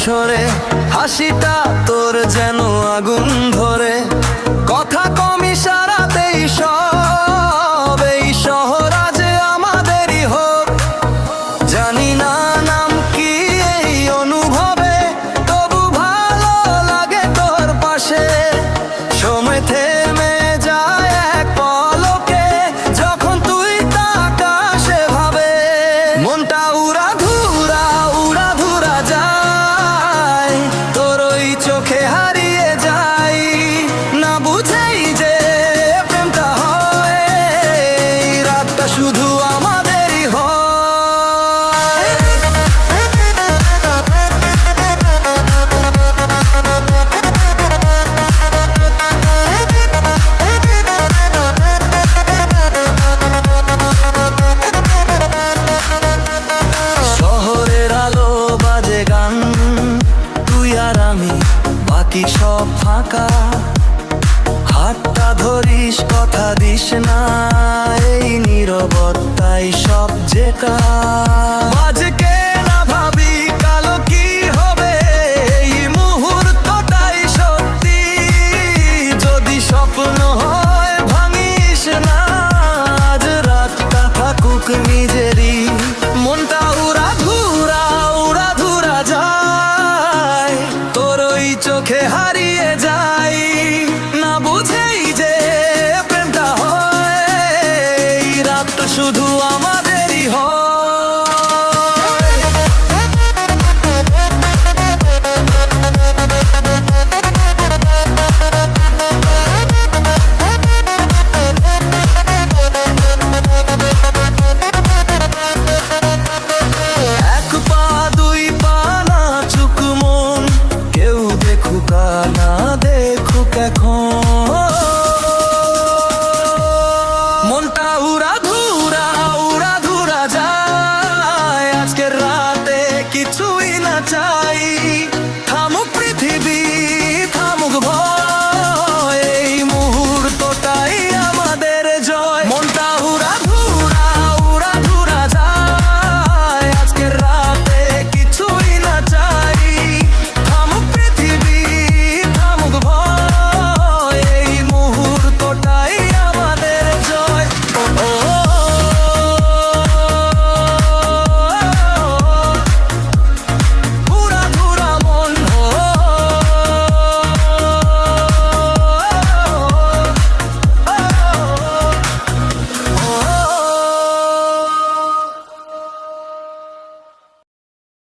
সরে হাসিটা তোর যেন আগুন ধরে। আমি, বাকি সব ফাঁকা। হাতটা ধরিস, কথা দিস না, এই নিরবতাই সব জেকা আজকে না ভাবি, কালো কি হবে? এই মুহূর্তটাই সত্যি। যদি স্বপ্ন হয় চোখে হারিয়ে যাই। না বুঝেই যে প্রেমটা হয়। রাত শুধু আমার দেখুক এখন।